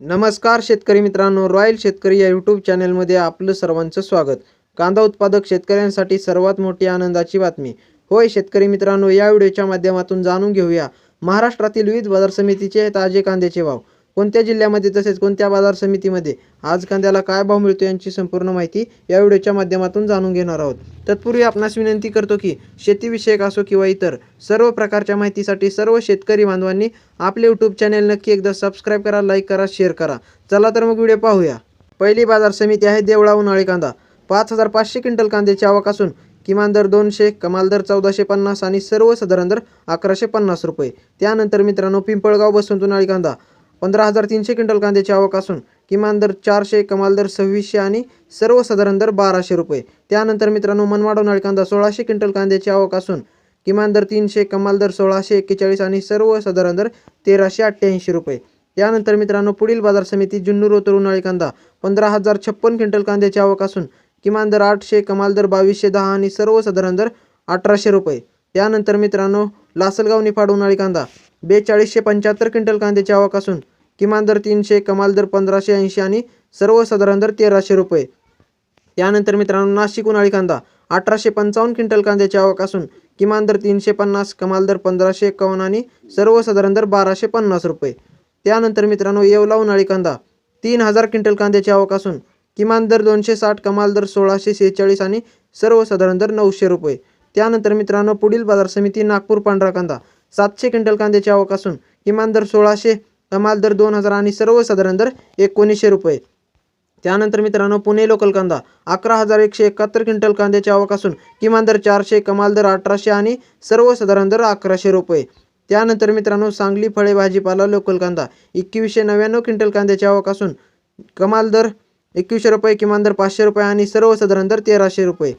नमस्कार शेतकरी मित्रांनो रॉयल शेतकरी या यूट्यूब चॅनलमध्ये आपलं सर्वांचं स्वागत. कांदा उत्पादक शेतकऱ्यांसाठी सर्वात मोठी आनंदाची बातमी. होय शेतकरी मित्रांनो या व्हिडिओच्या माध्यमातून जाणून घेऊया. महाराष्ट्रातील विविध बाजार समितीचे ताजे कांद्याचे भाव. कोणत्या जिल्ह्यामध्ये तसेच कोणत्या बाजार समितीमध्ये? आज कांद्याला काय भाव मिळतो यांची संपूर्ण माहिती या व्हिडिओच्या माध्यमातून जाणून घेणार आहोत. तत्पूर्वी आपणास विनंती करतो की शेतीविषयक असो किंवा इतर सर्व प्रकारच्या माहितीसाठी सर्व शेतकरी बांधवांनी आपले यूट्यूब चॅनेल नक्की एकदा सबस्क्राईब करा लाईक करा शेअर करा. चला तर मग व्हिडिओ पाहूया. पहिली बाजार समिती आहे देवळा उन्हाळी कांदा. पाच हजार पाचशे क्विंटल कांद्याची आवक असून किमान दर दोनशे कमाल दर चौदाशे पन्नास आणि सर्वसाधारण दर अकराशे पन्नास रुपये. त्यानंतर मित्रांनो पिंपळगाव बसवंत उन्हाळी कांदा. पंधरा हजार तीनशे क्विंटल कांद्याची आवक असून किमान दर चारशे कमाल दर सव्वीसशे आणि सर्वसाधारण दर बाराशे रुपये. त्यानंतर मित्रांनो मनमाड उन्हाळी कांदा सोळाशे क्विंटल कांद्याची आवक असून किमान दर तीनशे कमाल दर सोळाशे एक्केचाळीस आणि सर्वसाधारण दर तेराशे अठ्ठ्याऐंशी रुपये. त्यानंतर मित्रांनो पुढील बाजार समिती जुन्नूर रोतर उन्हाळी कांदा पंधरा हजार छप्पन क्विंटल कांद्याची आवक असून किमान दर आठशे कमाल दर बावीसशे दहा आणि सर्वसाधारण दर अठराशे रुपये. त्यानंतर मित्रांनो लासलगाव निफाड उन्हाळी कांदा बेचाळीसशे पंच्याहत्तर क्विंटल कांद्याची आवक असून किमान दर तीनशे कमाल दर पंधराशे ऐंशी आणि सर्वसाधारण दर तेराशे रुपये. त्यानंतर मित्रांनो नाशिक उन्हाळी कांदा अठराशे पंचावन्न क्विंटल कांद्याची आवक असून किमान दर तीनशे पन्नास कमाल दर पंधराशे एकावन्न आणि सर्वसाधारण दर बाराशे पन्नास रुपये. त्यानंतर मित्रांनो येवला उन्हाळी कांदा तीन हजार क्विंटल कांद्याची आवक असून किमान दर दोनशे साठ कमाल दर सोळाशे सेहेचाळीस आणि सर्वसाधारण दर नऊशे रुपये. त्यानंतर मित्रांनो पुढील बाजार समिती नागपूर पांढरा कांदा सातशे क्विंटल कांद्याची आवक असून किमान दर सोळाशे कमाल दर दोन हजार आणि सर्वसाधारण दर एकोणीसशे रुपये. त्यानंतर मित्रांनो पुणे लोकल कांदा अकरा हजार एकशे एकाहत्तर क्विंटल कांद्याची आवक असून किमान दर चारशे कमाल दर अठराशे आणि सर्वसाधारण दर अकराशे रुपये. त्यानंतर मित्रांनो सांगली फळे भाजीपाला लोकल कांदा एकवीसशे नव्याण्णव क्विंटल कांद्याची आवक असून कमाल दर एकवीसशे रुपये किमान दर पाचशे रुपये आणि सर्वसाधारण दर तेराशे रुपये.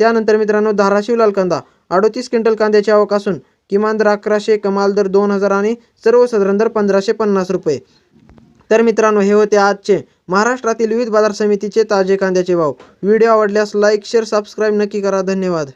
त्यानंतर मित्रांनो धाराशिव लाल कांदा अडोतीस क्विंटल कांद्याची आवक असून किमान दर अकराशे कमाल दर दोन हजार आणि सर्वसाधारण दर पंधराशे पन्नास रुपये. तर मित्रांनो हे होते आजचे महाराष्ट्रातील विविध बाजार समितीचे ताजे कांद्याचे भाव. व्हिडिओ आवडल्यास लाईक शेअर सबस्क्राईब नक्की करा. धन्यवाद.